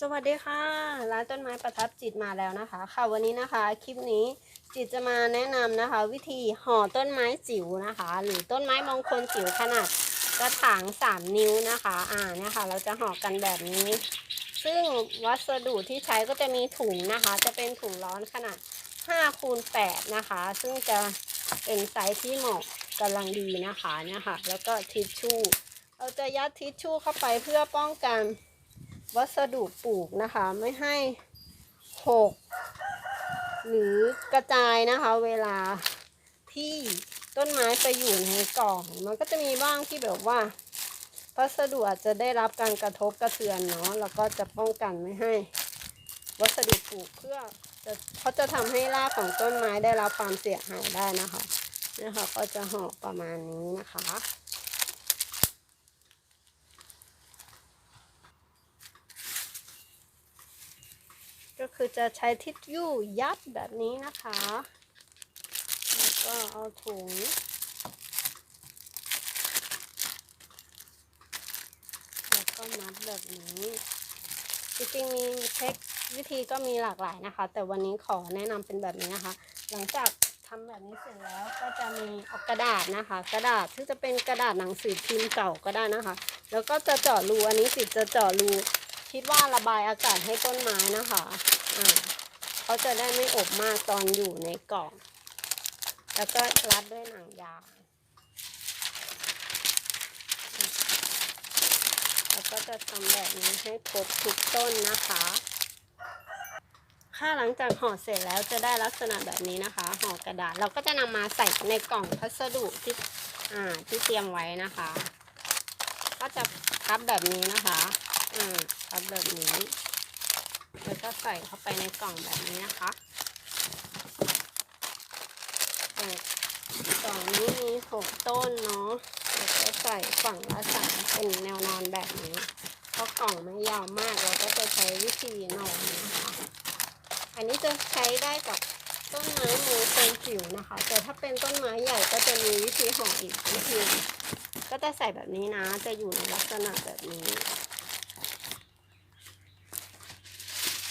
สวัสดีค่ะ ร้านต้นไม้ประทับจิตมาแล้วนะคะ ค่ะวันนี้นะคะคลิปนี้จิตจะมาแนะนำนะคะ วิธีห่อต้นไม้จิ๋วนะคะ หรือต้นไม้มงคลจิ๋วขนาดกระถาง 3 นิ้วนะคะ อ่าเนี่ยค่ะเราจะห่อกันแบบนี้ ซึ่งวัสดุที่ใช้ก็จะมีถุงนะคะ จะเป็นถุงร้อนขนาด5คูณ8นะคะ ซึ่งจะเป็นไซส์ที่เหมาะกำลังดีนะคะเนี่ยค่ะแล้วก็ทิชชู่เราจะยัดทิชชู่เข้าไปเพื่อป้องกัน วัสดุปลูกนะคะ ไม่ให้หกหรือกระจายนะคะ เวลาที่ต้นไม้ไปอยู่ในกล่อง มันก็จะมีบ้างที่แบบว่าวัสดุอาจจะได้รับการกระทบกระเทือนเนาะแล้วก็จะป้องกันไม่ให้ วัสดุปลูกเพื่อจะเขาจะทำให้รากของต้นไม้ได้รับความเสียหายได้นะคะนะคะก็จะห่อประมาณนี้นะคะ ก็คือจะใช้ทิชชู่ยัดแบบนี้นะคะ แล้วก็เอาถุง แล้วก็มัดแบบนี้จริงๆมีเทควิธีก็มีหลากหลายนะคะ แต่วันนี้ขอแนะนำเป็นแบบนี้นะคะ หลังจากทำแบบนี้เสร็จแล้วก็จะมีเอากระดาษนะคะ กระดาษที่จะเป็นกระดาษหนังสือพิมพ์เก่าก็ได้นะคะ แล้วก็จะเจาะรูอันนี้สิจะเจาะรู คิดว่าระบายอากาศให้ต้นไม้นะคะอ่าเขาจะได้ไม่อบมากตอนอยู่ในกล่อง แล้วก็รัดด้วยหนังยางแล้วก็จะทำแบบนี้ให้ครบทุกต้นนะคะ ค่ะหลังจากห่อเสร็จแล้วจะได้ลักษณะแบบนี้นะคะ ห่อกระดาษเราก็จะนำมาใส่ในกล่องพัสดุที่อ่าที่เตรียมไว้นะคะ ก็จะพับแบบนี้นะคะ อ่าพับแบบนี้ แล้วก็ใส่เข้าไปในกล่องแบบนี้นะคะกล่องนี้มีหกต้นเนาะแล้วก็ใส่ฝั่งละสามเป็นแนวนอนแบบนี้ เพราะกล่องไม่ยาวมากเราก็จะใช้วิธีนอนนะคะ อันนี้จะใช้ได้กับต้นไม้มือเป็นจิ๋วนะคะ แต่ถ้าเป็นต้นไม้ใหญ่ก็จะมีวิธีห่ออีกวิธีก็จะใส่แบบนี้นะ จะอยู่ในลักษณะแบบนี้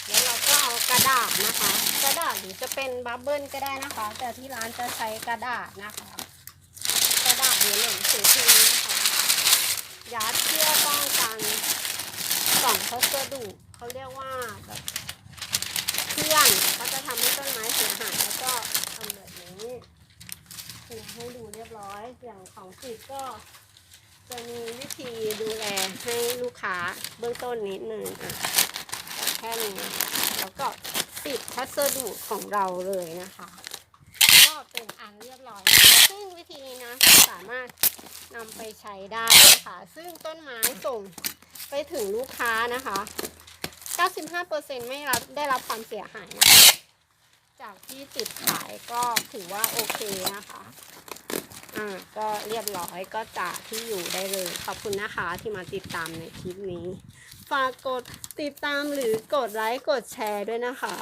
แล้วเราก็เอากระ ดาษนะคะ กระดาษหรือจะเป็นบับเบิ้ลก็ได้นะคะ แต่ที่ร้านจะใช้กระดาษนะคะ กระดาษหรือหนังสือพิมพ์นะคะยัดเพื่อป้องกันกล่องพัสดุเขาเรียกว่าแบบเพื่อนเขาจะทำให้ต้นไม้เสียหายแล้วก็ทำแบบนี้ให้ดูเรียบร้อยอย่างของจิตก็จะมีวิธีดูแลให้ลูกค้าเบื้องต้นนิดนึงอะ แค่นี้แล้วก็ปิดพัสดุของเราเลยนะคะ ก็เป็นอันเรียบร้อย ซึ่งวิธีนี้นะสามารถนำไปใช้ได้นะคะซึ่งต้นไม้ส่งไปถึงลูกค้านะคะ 95%ไม่รับได้รับความเสียหายนะคะจากที่ติดขายก็ถือว่าโอเคนะคะ อ่าก็เรียบร้อยก็จาที่อยู่ได้เลย ขอบคุณนะคะที่มาติดตามในคลิปนี้ ฝากกดติดตามหรือกดไลค์กดแชร์ด้วยนะคะ